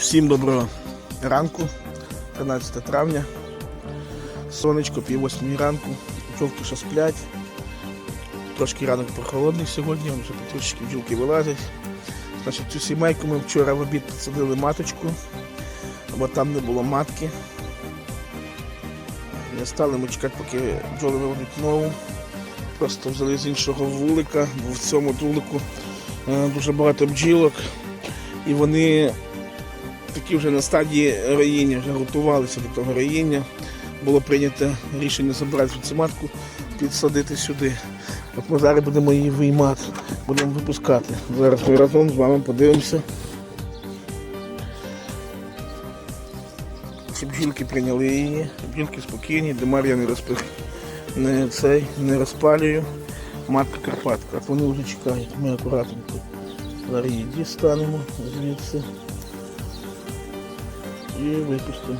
Всім доброго ранку, 13 травня. Сонечко, пів восьмій ранку, бджолки ще сплять. Трошки ранок прохолодний сьогодні, вже потрошки бджілки вилазять. Значить, цю сімейку ми вчора в обід підсадили маточку, бо там не було матки. Не стали ми чекати, поки бджоли виведуть нову. Просто взяли з іншого вулика, бо в цьому вулику е, дуже багато бджілок. І вони такі вже на стадії роїння, вже готувалися до того роїння. Було прийнято рішення забрати цю матку, підсадити сюди. От ми зараз будемо її виймати, будемо випускати. Зараз ми разом з вами подивимося. Ці бджілки прийняли її, бджілки спокійні, димар я не, розпи... не, цей, не розпалюю. Матка Карпатка, от вони вже чекають, ми акуратненько. Зараз її дістанемо звідси і випустимо.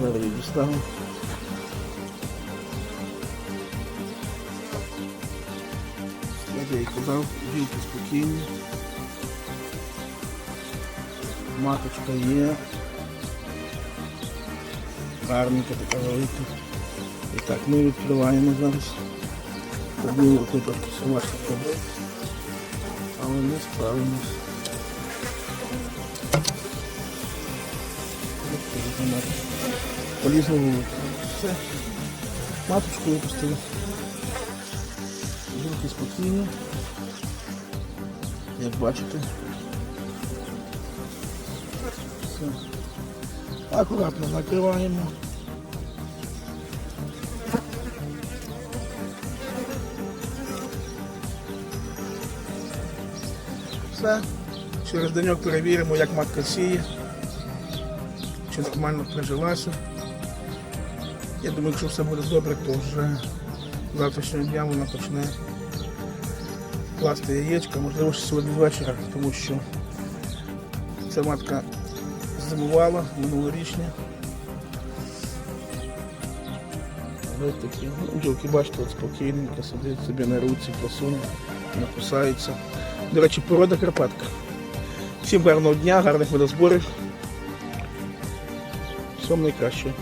Зараз її дістанемо. Я їй казав, жінки спокійні. Маточка є. Гарненька така велика. І так, ми відкриваємо зараз. Трохи важко робити. Але ми справимось. Полізли вулиці. Все. Маточку випустили. Жінки спокійні. Як бачите. Все. Акуратно накриваємо. Все. Через деньок перевіримо, як матка сіє, чи нормально прижилася. Я думаю, якщо все буде добре, то вже завтрашнього дня вона почне класти яєчка, можливо, ще сьогодні ввечері, тому що ця матка зимувала минулорічня. Ось такі. Ну, бачите, спокійненько сидить собі на руці, красуня, не кусається. До речі, порода Карпатка. Всім гарного дня, гарних водозборів. Всього найкращого.